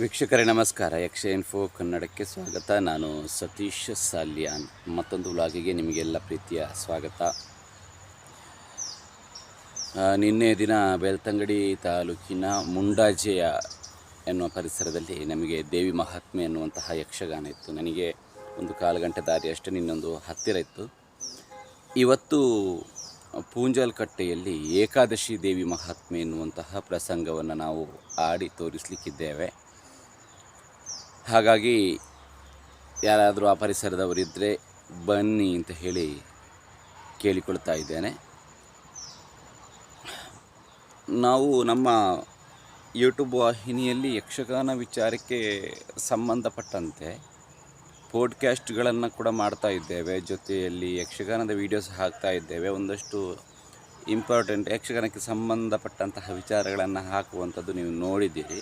ವೀಕ್ಷಕರೇ, ನಮಸ್ಕಾರ. ಯಕ್ಷ ಇನ್ಫೋ ಕನ್ನಡಕ್ಕೆ ಸ್ವಾಗತ. ನಾನು ಸತೀಶ್ ಸಾಲ್ಯಾನ್. ಮತ್ತೊಂದು ವ್ಲಾಗಿಗೆ ನಿಮಗೆಲ್ಲ ಪ್ರೀತಿಯ ಸ್ವಾಗತ. ನಿನ್ನೆ ದಿನ ಬೆಳ್ತಂಗಡಿ ತಾಲೂಕಿನ ಮುಂಡಾಜೆಯ ಎನ್ನುವ ಪರಿಸರದಲ್ಲಿ ನಮಗೆ ದೇವಿ ಮಹಾತ್ಮೆ ಎನ್ನುವಂತಹ ಯಕ್ಷಗಾನ ಇತ್ತು. ನನಗೆ ಒಂದು ಕಾಲು ಗಂಟೆ ದಾರಿ ಅಷ್ಟೇ, ನಿನ್ನೊಂದು ಹತ್ತಿರ ಇತ್ತು. ಇವತ್ತು ಪೂಂಜಲ್ಕಟ್ಟೆಯಲ್ಲಿ ಏಕಾದಶಿ ದೇವಿ ಮಹಾತ್ಮೆ ಎನ್ನುವಂತಹ ಪ್ರಸಂಗವನ್ನು ನಾವು ಆಡಿ ತೋರಿಸಲಿಕ್ಕಿದ್ದೇವೆ. ಹಾಗಾಗಿ ಯಾರಾದರೂ ಆ ಪರಿಸರದವರಿದ್ದರೆ ಬನ್ನಿ ಅಂತ ಹೇಳಿ ಕೇಳಿಕೊಳ್ತಾ ಇದ್ದೇನೆ. ನಾವು ನಮ್ಮ ಯೂಟ್ಯೂಬ್ ವಾಹಿನಿಯಲ್ಲಿ ಯಕ್ಷಗಾನ ವಿಚಾರಕ್ಕೆ ಸಂಬಂಧಪಟ್ಟಂತೆ ಪೋಡ್ಕ್ಯಾಸ್ಟ್ಗಳನ್ನು ಕೂಡ ಮಾಡ್ತಾ ಇದ್ದೇವೆ. ಜೊತೆಯಲ್ಲಿ ಯಕ್ಷಗಾನದ ವೀಡಿಯೋಸ್ ಹಾಕ್ತಾ ಇದ್ದೇವೆ. ಒಂದಷ್ಟು ಇಂಪಾರ್ಟೆಂಟ್ ಯಕ್ಷಗಾನಕ್ಕೆ ಸಂಬಂಧಪಟ್ಟಂತಹ ವಿಚಾರಗಳನ್ನು ಹಾಕುವಂಥದ್ದು ನೀವು ನೋಡಿದ್ದೀರಿ.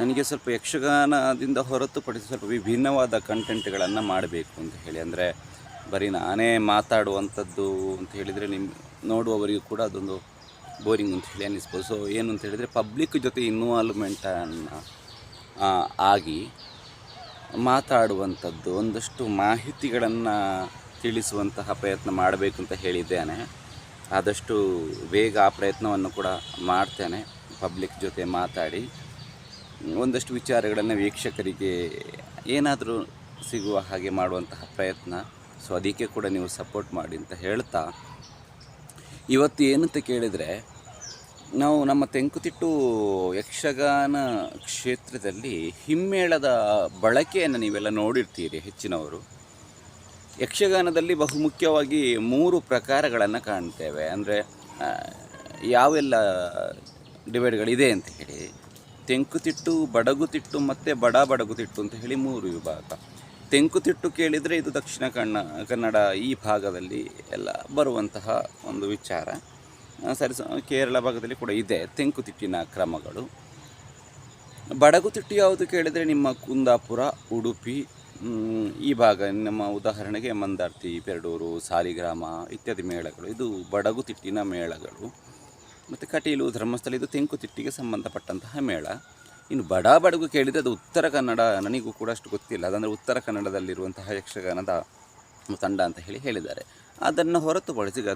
ನನಗೆ ಸ್ವಲ್ಪ ಯಕ್ಷಗಾನದಿಂದ ಹೊರತುಪಡಿಸಿ ಸ್ವಲ್ಪ ವಿಭಿನ್ನವಾದ ಕಂಟೆಂಟ್ಗಳನ್ನು ಮಾಡಬೇಕು ಅಂತ ಹೇಳಿ. ಅಂದರೆ ಬರೀ ನಾನೇ ಮಾತಾಡುವಂಥದ್ದು ಅಂತ ಹೇಳಿದರೆ ನಿಮ್ಮ ನೋಡುವವರಿಗೂ ಕೂಡ ಅದೊಂದು ಬೋರಿಂಗ್ ಅಂತ ಹೇಳಿ ಅನ್ನಿಸ್ಬೋದು. ಸೊ ಏನು ಅಂತ ಹೇಳಿದರೆ ಪಬ್ಲಿಕ್ ಜೊತೆ ಇನ್ವಾಲ್ವ್ಮೆಂಟನ್ನು ಆಗಿ ಮಾತಾಡುವಂಥದ್ದು, ಒಂದಷ್ಟು ಮಾಹಿತಿಗಳನ್ನು ತಿಳಿಸುವಂತಹ ಪ್ರಯತ್ನ ಮಾಡಬೇಕು ಅಂತ ಹೇಳಿದ್ದೇನೆ. ಆದಷ್ಟು ಬೇಗ ಆ ಪ್ರಯತ್ನವನ್ನು ಕೂಡ ಮಾಡ್ತೇನೆ ಪಬ್ಲಿಕ್ ಜೊತೆ ಮಾತಾಡಿ. ಒಂದಷ್ಟು ವಿಚಾರಗಳನ್ನು ವೀಕ್ಷಕರಿಗೆ ಏನಾದರೂ ಸಿಗುವ ಹಾಗೆ ಮಾಡುವಂತಹ ಪ್ರಯತ್ನ, ಸೊ ಅದಕ್ಕೆ ಕೂಡ ನೀವು ಸಪೋರ್ಟ್ ಮಾಡಿ ಅಂತ ಹೇಳ್ತಾ, ಇವತ್ತು ಏನಂತ ಕೇಳಿದರೆ, ನಾವು ನಮ್ಮ ತೆಂಕುತಿಟ್ಟು ಯಕ್ಷಗಾನ ಕ್ಷೇತ್ರದಲ್ಲಿ ಹಿಮ್ಮೇಳದ ಬಳಕೆಯನ್ನು ನೀವೆಲ್ಲ ನೋಡಿರ್ತೀರಿ ಹೆಚ್ಚಿನವರು. ಯಕ್ಷಗಾನದಲ್ಲಿ ಬಹುಮುಖ್ಯವಾಗಿ ಮೂರು ಪ್ರಕಾರಗಳನ್ನು ಕಾಣ್ತೇವೆ. ಅಂದರೆ ಯಾವೆಲ್ಲ ಡಿವೈಡ್ಗಳಿದೆ ಅಂತ ಹೇಳಿ. ತೆಂಕುತಿಟ್ಟು ಬಡಗುತಿಟ್ಟು ಮತ್ತು ಬಡ ಬಡಗುತಿಟ್ಟು ಅಂತ ಹೇಳಿ ಮೂರು ವಿಭಾಗ. ತೆಂಕುತಿಟ್ಟು ಕೇಳಿದರೆ ಇದು ದಕ್ಷಿಣ ಕನ್ನ, ಕನ್ನಡ ಈ ಭಾಗದಲ್ಲಿ ಎಲ್ಲ ಬರುವಂತಹ ಒಂದು ವಿಚಾರ. ಸರಿ ಕೇರಳ ಭಾಗದಲ್ಲಿ ಕೂಡ ಇದೆ ತೆಂಕುತಿಟ್ಟಿನ ಕ್ರಮಗಳು. ಬಡಗುತಿಟ್ಟು ಯಾವುದು ಕೇಳಿದರೆ ನಿಮ್ಮ ಕುಂದಾಪುರ, ಉಡುಪಿ ಈ ಭಾಗ, ನಮ್ಮ ಉದಾಹರಣೆಗೆ ಮಂದಾರ್ತಿ, ಪೆರಡೂರು, ಸಾಲಿಗ್ರಾಮ ಇತ್ಯಾದಿ ಮೇಳಗಳು. ಇದು ಬಡಗುತಿಟ್ಟಿನ ಮೇಳಗಳು. ಮತ್ತು ಕಟೀಲು, ಧರ್ಮಸ್ಥಳ ಇದು ತೆಂಕುತಿಟ್ಟಿಗೆ ಸಂಬಂಧಪಟ್ಟಂತಹ ಮೇಳ. ಇನ್ನು ಬಡ ಬಡಗು ಕೇಳಿದರೆ ಅದು ಉತ್ತರ ಕನ್ನಡ, ನನಗೂ ಕೂಡ ಅಷ್ಟು ಗೊತ್ತಿಲ್ಲ. ಅದಂದರೆ ಉತ್ತರ ಕನ್ನಡದಲ್ಲಿರುವಂತಹ ಯಕ್ಷಗಾನದ ತಂಡ ಅಂತ ಹೇಳಿ ಹೇಳಿದ್ದಾರೆ. ಅದನ್ನು ಹೊರತುಪಡಿಸಿ ಗ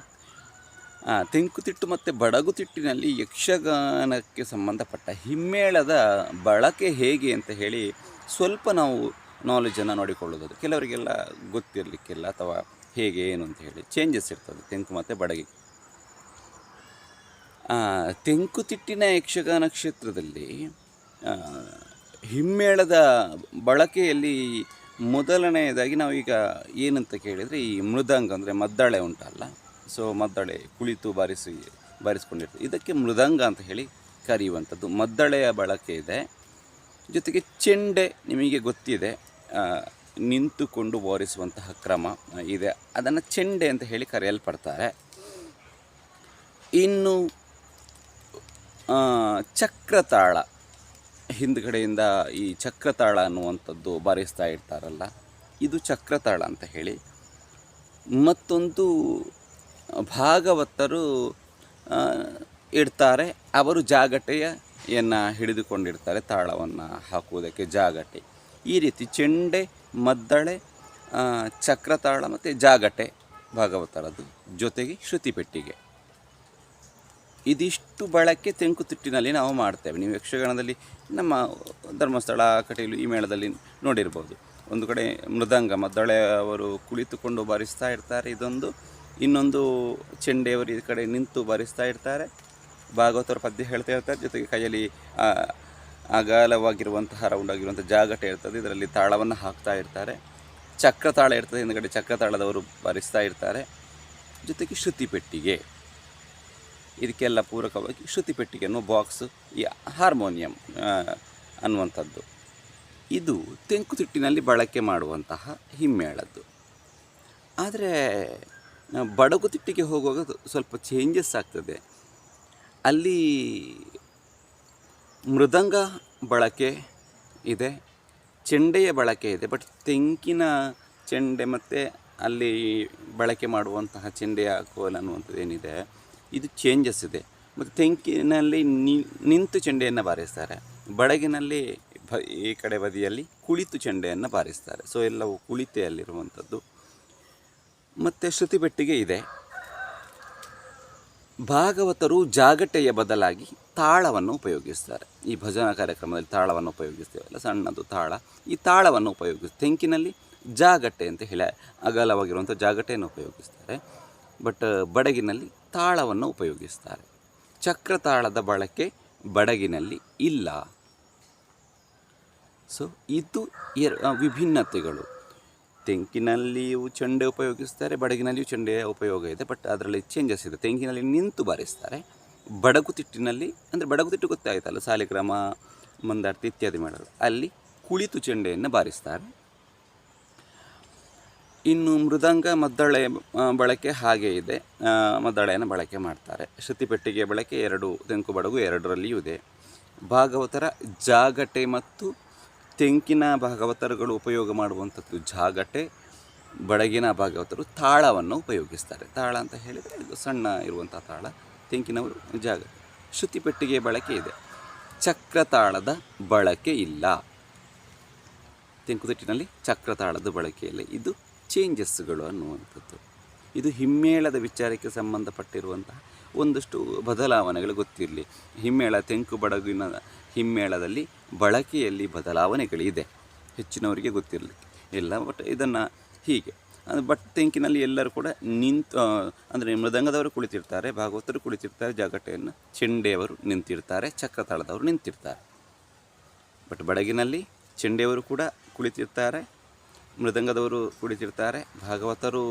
ತೆಂಕುತಿಟ್ಟು ಮತ್ತು ಬಡಗುತಿಟ್ಟಿನಲ್ಲಿ ಯಕ್ಷಗಾನಕ್ಕೆ ಸಂಬಂಧಪಟ್ಟ ಹಿಮ್ಮೇಳದ ಬಳಕೆ ಹೇಗೆ ಅಂತ ಹೇಳಿ ಸ್ವಲ್ಪ ನಾವು ನಾಲೆಜನ್ನು ನೋಡಿಕೊಳ್ಳೋದು ಕೆಲವರಿಗೆಲ್ಲ ಗೊತ್ತಿರಲಿಕ್ಕಿಲ್ಲ ಅಥವಾ ಹೇಗೆ, ಏನು ಅಂತ ಹೇಳಿ. ಚೇಂಜಸ್ ಇರ್ತದೆ, ತೆಂಕು ಮತ್ತು ಬಡಗಿ ತೆಂಕುತಿಟ್ಟಿನ ಯಕ್ಷಗಾನ ಕ್ಷೇತ್ರದಲ್ಲಿ ಹಿಮ್ಮೇಳದ ಬಳಕೆಯಲ್ಲಿ ಮೊದಲನೆಯದಾಗಿ ನಾವೀಗ ಏನಂತ ಕೇಳಿದರೆ ಈ ಮೃದಂಗ ಅಂದರೆ ಮದ್ದಳೆ ಉಂಟಲ್ಲ. ಸೊ ಮದ್ದಳೆ ಕುಳಿತು ಬಾರಿಸಿ ಬಾರಿಸ್ಕೊಂಡಿರ್ತದೆ ಇದಕ್ಕೆ ಮೃದಂಗ ಅಂತ ಹೇಳಿ ಕರೆಯುವಂಥದ್ದು. ಮದ್ದಳೆಯ ಬಳಕೆ ಇದೆ. ಜೊತೆಗೆ ಚೆಂಡೆ ನಿಮಗೆ ಗೊತ್ತಿದೆ. ನಿಂತುಕೊಂಡು ಬಾರಿಸುವಂತಹ ಕ್ರಮ ಇದೆ. ಅದನ್ನು ಚೆಂಡೆ ಅಂತ ಹೇಳಿ ಕರೆಯಲ್ಪಡ್ತಾರೆ. ಇನ್ನು ಚಕ್ರತಾಳ. ಹಿಂದ್ಗಡೆಯಿಂದ ಈ ಚಕ್ರತಾಳ ಅನ್ನುವಂಥದ್ದು ಬಾರಿಸ್ತಾ ಇರ್ತಾರಲ್ಲ, ಇದು ಚಕ್ರತಾಳ ಅಂತ ಹೇಳಿ. ಮತ್ತೊಂದು ಭಾಗವತರು ಇಡ್ತಾರೆ, ಅವರು ಜಾಗಟೆಯನ್ನು ಹಿಡಿದುಕೊಂಡಿರ್ತಾರೆ, ತಾಳವನ್ನು ಹಾಕುವುದಕ್ಕೆ ಜಾಗಟೆ. ಈ ರೀತಿ ಚೆಂಡೆ, ಮದ್ದಳೆ ಚಕ್ರತಾಳ ಮತ್ತು ಜಾಗಟೆ ಭಾಗವತರದ್ದು ಜೊತೆಗೆ ಶ್ರುತಿಪೆಟ್ಟಿಗೆ. ಇದಿಷ್ಟು ಬಳಕೆ ತೆಂಕುತಿಟ್ಟಿನಲ್ಲಿ ನಾವು ಮಾಡ್ತೇವೆ. ನೀವು ಯಕ್ಷಗಾನದಲ್ಲಿ ನಮ್ಮ ಧರ್ಮಸ್ಥಳ, ಕಟೀಲು ಈ ಮೇಳದಲ್ಲಿ ನೋಡಿರ್ಬೋದು. ಒಂದು ಕಡೆ ಮೃದಂಗ ಮದ್ದಳೆ ಅವರು ಕುಳಿತುಕೊಂಡು ಬಾರಿಸ್ತಾ ಇರ್ತಾರೆ. ಇದೊಂದು, ಇನ್ನೊಂದು ಚೆಂಡೆಯವರು ಈ ಕಡೆ ನಿಂತು ಬಾರಿಸ್ತಾ ಇರ್ತಾರೆ. ಭಾಗವತರು ಪದ್ಯ ಹೇಳ್ತಾ ಇರ್ತಾರೆ ಜೊತೆಗೆ ಕೈಯಲ್ಲಿ ಅಗಾಲವಾಗಿರುವಂತಹ ರೌಂಡ್ ಆಗಿರುವಂಥ ಜಾಗಟೆ ಇರ್ತದೆ. ಇದರಲ್ಲಿ ತಾಳವನ್ನು ಹಾಕ್ತಾ ಇರ್ತಾರೆ. ಚಕ್ರತಾಳ ಇರ್ತದೆ. ಹಿಂದ್ಗಡೆ ಚಕ್ರತಾಳದವರು ಬಾರಿಸ್ತಾ ಇರ್ತಾರೆ. ಜೊತೆಗೆ ಶ್ರುತಿ ಪೆಟ್ಟಿಗೆ. ಇದಕ್ಕೆಲ್ಲ ಪೂರಕವಾಗಿ ಶ್ರುತಿ ಪೆಟ್ಟಿಗೆಯನ್ನು ಬಾಕ್ಸ್ ಈ ಹಾರ್ಮೋನಿಯಂ ಅನ್ನುವಂಥದ್ದು. ಇದು ತೆಂಕುತಿಟ್ಟಿನಲ್ಲಿ ಬಳಕೆ ಮಾಡುವಂತಹ ಹಿಮ್ಮೇಳದ್ದು. ಆದರೆ ಬಡಗುತಿಟ್ಟಿಗೆ ಹೋಗುವಾಗ ಸ್ವಲ್ಪ ಚೇಂಜಸ್ ಆಗ್ತದೆ. ಅಲ್ಲಿ ಮೃದಂಗ ಬಳಕೆ ಇದೆ, ಚೆಂಡೆಯ ಬಳಕೆ ಇದೆ ಬಟ್ ತೆಂಕಿನ ಚೆಂಡೆ ಮತ್ತು ಅಲ್ಲಿ ಬಳಕೆ ಮಾಡುವಂತಹ ಚೆಂಡೆಯ ಕೋಲ್ ಅನ್ನುವಂಥದ್ದು ಏನಿದೆ ಇದು ಚೇಂಜಸ್ ಇದೆ. ಮತ್ತು ತೆಂಕಿನಲ್ಲಿ ನಿಂತು ಚೆಂಡೆಯನ್ನು ಬಾರಿಸ್ತಾರೆ. ಬಡಗಿನಲ್ಲಿ ಬ, ಈ ಕಡೆ ಬದಿಯಲ್ಲಿ ಕುಳಿತು ಚೆಂಡೆಯನ್ನು ಬಾರಿಸ್ತಾರೆ. ಸೊ ಎಲ್ಲವೂ ಕುಳಿತೆಯಲ್ಲಿರುವಂಥದ್ದು. ಮತ್ತು ಶ್ರುತಿಪೆಟ್ಟಿಗೆ ಇದೆ. ಭಾಗವತರು ಜಾಗಟೆಯ ಬದಲಾಗಿ ತಾಳವನ್ನು ಉಪಯೋಗಿಸ್ತಾರೆ. ಈ ಭಜನಾ ಕಾರ್ಯಕ್ರಮದಲ್ಲಿ ತಾಳವನ್ನು ಉಪಯೋಗಿಸ್ತೇವಲ್ಲ, ಸಣ್ಣದು ತಾಳ. ಈ ತಾಳವನ್ನು ಉಪಯೋಗಿಸ್, ತೆಂಕಿನಲ್ಲಿ ಜಾಗಟೆ ಅಂತ ಹೇಳ, ಅಗಲವಾಗಿರುವಂಥ ಜಾಗಟೆಯನ್ನು ಉಪಯೋಗಿಸ್ತಾರೆ. ಬಟ್ ಬಡಗಿನಲ್ಲಿ ತಾಳವನ್ನು ಉಪಯೋಗಿಸ್ತಾರೆ. ಚಕ್ರತಾಳದ ಬಳಕೆ ಬಡಗಿನಲ್ಲಿ ಇಲ್ಲ. ಸೊ ಇದು ಎರ ವಿಭಿನ್ನತೆಗಳು. ತೆಂಕಿನಲ್ಲಿಯೂ ಚೆಂಡೆ ಉಪಯೋಗಿಸ್ತಾರೆ, ಬಡಗಿನಲ್ಲಿಯೂ ಚೆಂಡೆಯ ಉಪಯೋಗ ಇದೆ ಬಟ್ ಅದರಲ್ಲಿ ಚೇಂಜಸ್ ಇದೆ. ತೆಂಕಿನಲ್ಲಿ ನಿಂತು ಬಾರಿಸ್ತಾರೆ ಬಡಗುತಿಟ್ಟಿನಲ್ಲಿ ಅಂದರೆ ಬಡಗುತಿಟ್ಟು ಗೊತ್ತಾಯ್ತಲ್ಲ, ಸಾಲಿಗ್ರಾಮ, ಮಂದಾರ್ತಿ ಇತ್ಯಾದಿ ಮಾಡೋದು. ಅಲ್ಲಿ ಕುಳಿತು ಚೆಂಡೆಯನ್ನು ಬಾರಿಸ್ತಾರೆ. ಇನ್ನು ಮೃದಂಗ ಮದ್ದಳೆ ಬಳಕೆ ಹಾಗೆ ಇದೆ. ಮದ್ದಳೆಯನ್ನು ಬಳಕೆ ಮಾಡ್ತಾರೆ. ಶ್ರುತಿಪೆಟ್ಟಿಗೆ ಬಳಕೆ ಎರಡು, ತೆಂಕು ಬಡಗು ಎರಡರಲ್ಲಿಯೂ ಇದೆ. ಭಾಗವತರ ಜಾಗಟೆ ಮತ್ತು ತೆಂಕಿನ ಭಾಗವತರುಗಳು ಉಪಯೋಗ ಮಾಡುವಂಥದ್ದು ಜಾಗಟೆ, ಬಡಗಿನ ಭಾಗವತರು ತಾಳವನ್ನು ಉಪಯೋಗಿಸ್ತಾರೆ. ತಾಳ ಅಂತ ಹೇಳಿದರೆ ಇದು ಸಣ್ಣ ಇರುವಂಥ ತಾಳ, ತೆಂಕಿನವರು ಜಾಗ ಶ್ರುತಿಪೆಟ್ಟಿಗೆ ಬಳಕೆ ಇದೆ. ಚಕ್ರತಾಳದ ಬಳಕೆ ಇಲ್ಲ. ತೆಂಕುತಿಟ್ಟಿನಲ್ಲಿ ಚಕ್ರತಾಳದ ಬಳಕೆಯಲ್ಲಿ ಇದು ಚೇಂಜಸ್ಗಳು ಅನ್ನುವಂಥದ್ದು. ಇದು ಹಿಮ್ಮೇಳದ ವಿಚಾರಕ್ಕೆ ಸಂಬಂಧಪಟ್ಟಿರುವಂತಹ ಒಂದಷ್ಟು ಬದಲಾವಣೆಗಳು ಗೊತ್ತಿರಲಿ. ಹಿಮ್ಮೇಳ ತೆಂಕು ಬಡಗಿನ ಹಿಮ್ಮೇಳದಲ್ಲಿ ಬಳಕೆಯಲ್ಲಿ ಬದಲಾವಣೆಗಳಿದೆ. ಹೆಚ್ಚಿನವರಿಗೆ ಗೊತ್ತಿರಲಿ. ಇಲ್ಲ ಬಟ್ ಇದನ್ನು ಹೀಗೆ. ಅದು ಬಟ್ ತೆಂಕಿನಲ್ಲಿ ಎಲ್ಲರೂ ಕೂಡ ನಿಂತು ಅಂದರೆ ಮೃದಂಗದವರು ಕುಳಿತಿರ್ತಾರೆ, ಭಾಗವತರು ಕುಳಿತಿರ್ತಾರೆ, ಜಾಗಟೆಯನ್ನು ಚೆಂಡೆಯವರು ನಿಂತಿರ್ತಾರೆ, ಚಕ್ರತಾಳದವರು ನಿಂತಿರ್ತಾರೆ. ಬಟ್ ಬಡಗಿನಲ್ಲಿ ಚೆಂಡೆಯವರು ಕೂಡ ಕುಳಿತಿರ್ತಾರೆ ಮೃದಂಗದವರು ಕುಡಿತಿರ್ತಾರೆ ಭಾಗವತರು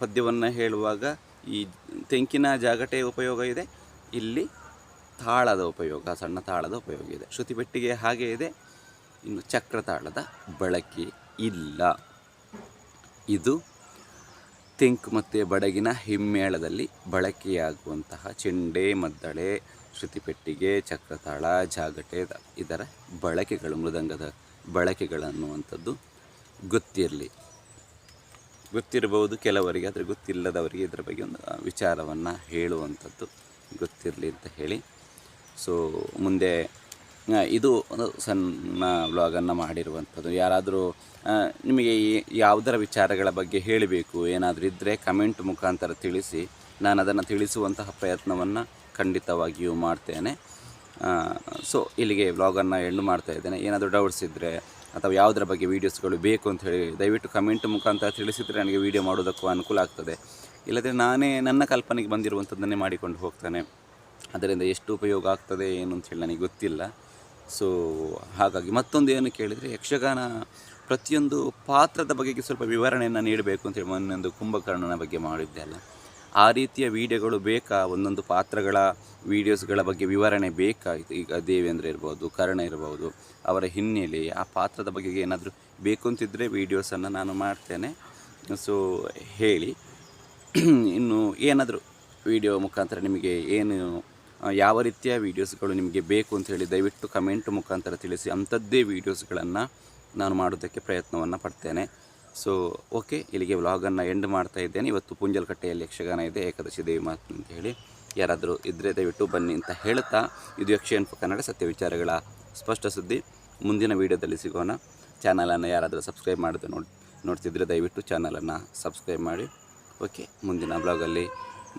ಪದ್ಯವನ್ನು ಹೇಳುವಾಗ ಈ ತೆಂಕಿನ ಜಾಗಟೆಯ ಉಪಯೋಗ ಇದೆ. ಇಲ್ಲಿ ತಾಳದ ಉಪಯೋಗ, ಸಣ್ಣ ತಾಳದ ಉಪಯೋಗ ಇದೆ. ಶ್ರುತಿಪೆಟ್ಟಿಗೆ ಹಾಗೆ ಇದೆ. ಇನ್ನು ಚಕ್ರತಾಳದ ಬಳಕೆ ಇಲ್ಲ. ಇದು ತೆಂಕು ಮತ್ತು ಬಡಗಿನ ಹಿಮ್ಮೇಳದಲ್ಲಿ ಬಳಕೆಯಾಗುವಂತಹ ಚೆಂಡೆ, ಮದ್ದಳೆ ಶ್ರುತಿಪೆಟ್ಟಿಗೆ ಚಕ್ರತಾಳ, ಜಾಗಟೆ, ಇದರ ಬಳಕೆಗಳು ಮೃದಂಗದ ಬಳಕೆಗಳನ್ನುವಂಥದ್ದು ಗೊತ್ತಿರಲಿ. ಗೊತ್ತಿರಬಹುದು ಕೆಲವರಿಗೆ, ಆದರೆ ಗೊತ್ತಿಲ್ಲದವರಿಗೆ ಇದರ ಬಗ್ಗೆ ಒಂದು ವಿಚಾರವನ್ನು ಹೇಳುವಂಥದ್ದು ಗೊತ್ತಿರಲಿ ಅಂತ ಹೇಳಿ. ಸೊ ಮುಂದೆ ಇದು ಒಂದು ಸಣ್ಣ ವ್ಲಾಗನ್ನು ಮಾಡಿರುವಂಥದ್ದು. ಯಾರಾದರೂ ನಿಮಗೆ ಯಾವುದರ ವಿಚಾರಗಳ ಬಗ್ಗೆ ಹೇಳಬೇಕು, ಏನಾದರೂ ಇದ್ದರೆ ಕಮೆಂಟ್ ಮುಖಾಂತರ ತಿಳಿಸಿ. ನಾನು ಅದನ್ನು ತಿಳಿಸುವಂತಹ ಪ್ರಯತ್ನವನ್ನು ಖಂಡಿತವಾಗಿಯೂ ಮಾಡ್ತೇನೆ. ಸೊ ಇಲ್ಲಿಗೆ ವ್ಲಾಗನ್ನು ಎಂಡ್ ಮಾಡ್ತಾ ಇದ್ದೇನೆ. ಏನಾದರೂ ಡೌಟ್ಸ್ ಇದ್ದರೆ ಅಥವಾ ಯಾವುದರ ಬಗ್ಗೆ ವೀಡಿಯೋಸ್ಗಳು ಬೇಕು ಅಂತ ಹೇಳಿ ದಯವಿಟ್ಟು ಕಮೆಂಟ್ ಮುಖಾಂತರ ತಿಳಿಸಿದರೆ ನನಗೆ ವೀಡಿಯೋ ಮಾಡೋದಕ್ಕೂ ಅನುಕೂಲ ಆಗ್ತದೆ. ಇಲ್ಲದೆ ನಾನೇ ನನ್ನ ಕಲ್ಪನೆಗೆ ಬಂದಿರುವಂಥದ್ದನ್ನೇ ಮಾಡಿಕೊಂಡು ಹೋಗ್ತಾನೆ. ಅದರಿಂದ ಎಷ್ಟು ಉಪಯೋಗ ಆಗ್ತದೆ, ಏನು ಅಂತ ಹೇಳಿ ನನಗೆ ಗೊತ್ತಿಲ್ಲ. ಸೊ ಹಾಗಾಗಿ ಮತ್ತೊಂದು ಏನು ಕೇಳಿದರೆ ಯಕ್ಷಗಾನ ಪ್ರತಿಯೊಂದು ಪಾತ್ರದ ಬಗೆಗೆ ಸ್ವಲ್ಪ ವಿವರಣೆಯನ್ನು ನೀಡಬೇಕು ಅಂತೇಳಿ ಮೊನ್ನೊಂದು ಕುಂಭಕರ್ಣನ ಬಗ್ಗೆ ಮಾಡಿದ್ದೆ ಅಲ್ಲ. ಆ ರೀತಿಯ ವಿಡಿಯೋಗಳು ಬೇಕಾ? ಒಂದೊಂದು ಪಾತ್ರಗಳ ವೀಡಿಯೋಸ್ಗಳ ಬಗ್ಗೆ ವಿವರಣೆ ಬೇಕಾ? ಈಗ ದೇವೇಂದ್ರ ಇರ್ಬೋದು, ಕರ್ಣ ಇರ್ಬೋದು, ಅವರ ಹಿನ್ನೆಲೆ, ಆ ಪಾತ್ರದ ಬಗ್ಗೆ ಏನಾದರೂ ಬೇಕು ಅಂತಿದ್ದರೆ ವೀಡಿಯೋಸನ್ನು ನಾನು ಮಾಡ್ತೇನೆ. ಸೊ ಹೇಳಿ. ಇನ್ನು ಏನಾದರೂ ವಿಡಿಯೋ ಮುಖಾಂತರ ನಿಮಗೆ ಏನು ಯಾವ ರೀತಿಯ ವೀಡಿಯೋಸ್ಗಳು ನಿಮಗೆ ಬೇಕು ಅಂತ ಹೇಳಿ ದಯವಿಟ್ಟು ಕಮೆಂಟ್ ಮುಖಾಂತರ ತಿಳಿಸಿ. ಅಂಥದ್ದೇ ವೀಡಿಯೋಸ್ಗಳನ್ನು ನಾನು ಮಾಡೋದಕ್ಕೆ ಪ್ರಯತ್ನವನ್ನು ಪಡ್ತೇನೆ. ಸೊ ಓಕೆ ಇಲ್ಲಿಗೆ ವ್ಲಾಗನ್ನು ಎಂಡ್ ಮಾಡ್ತಾ ಇದ್ದೇನೆ. ಇವತ್ತು ಪುಂಜಲ್ಕಟ್ಟೆಯಲ್ಲಿ ಯಕ್ಷಗಾನ ಇದೆ, ಏಕಾದಶಿ ದೇವಿ ಮಾತು ಅಂತ ಹೇಳಿ. ಯಾರಾದರೂ ಇದ್ದರೆ ದಯವಿಟ್ಟು ಬನ್ನಿ ಅಂತ ಹೇಳ್ತಾ, ಇದು ಯಕ್ಷಗಾನ ಕನ್ನಡ ಸತ್ಯ ವಿಚಾರಗಳ ಸ್ಪಷ್ಟ ಸುದ್ದಿ. ಮುಂದಿನ ವೀಡಿಯೋದಲ್ಲಿ ಸಿಗೋಣ. ಚಾನಲನ್ನು ಯಾರಾದರೂ ಸಬ್ಸ್ಕ್ರೈಬ್ ಮಾಡಿದ್ರೆ ನೋಡಿ, ನೋಡ್ತಿದ್ರೆ ದಯವಿಟ್ಟು ಚಾನಲನ್ನು ಸಬ್ಸ್ಕ್ರೈಬ್ ಮಾಡಿ. ಓಕೆ ಮುಂದಿನ ಬ್ಲಾಗಲ್ಲಿ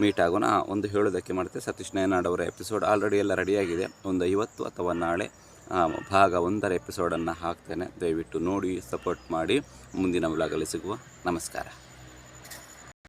ಮೀಟ್ ಆಗೋಣ. ಒಂದು ಹೇಳೋದಕ್ಕೆ ಮಾಡುತ್ತೆ ಸತೀಶ್ ನಯನಾಡ್ ಎಪಿಸೋಡ್ ಆಲ್ರೆಡಿ ಎಲ್ಲ ರೆಡಿಯಾಗಿದೆ ಒಂದು ಐವತ್ತು ಅಥವಾ ನಾಳೆ ಭಾಗ ಒಂದರ ಎಪಿಸೋಡನ್ನು ಹಾಕ್ತೇನೆ. ದಯವಿಟ್ಟು ನೋಡಿ ಸಪೋರ್ಟ್ ಮಾಡಿ. ಮುಂದಿನ ಬ್ಲಾಗಲ್ಲಿ ಸಿಗುವ. ನಮಸ್ಕಾರ.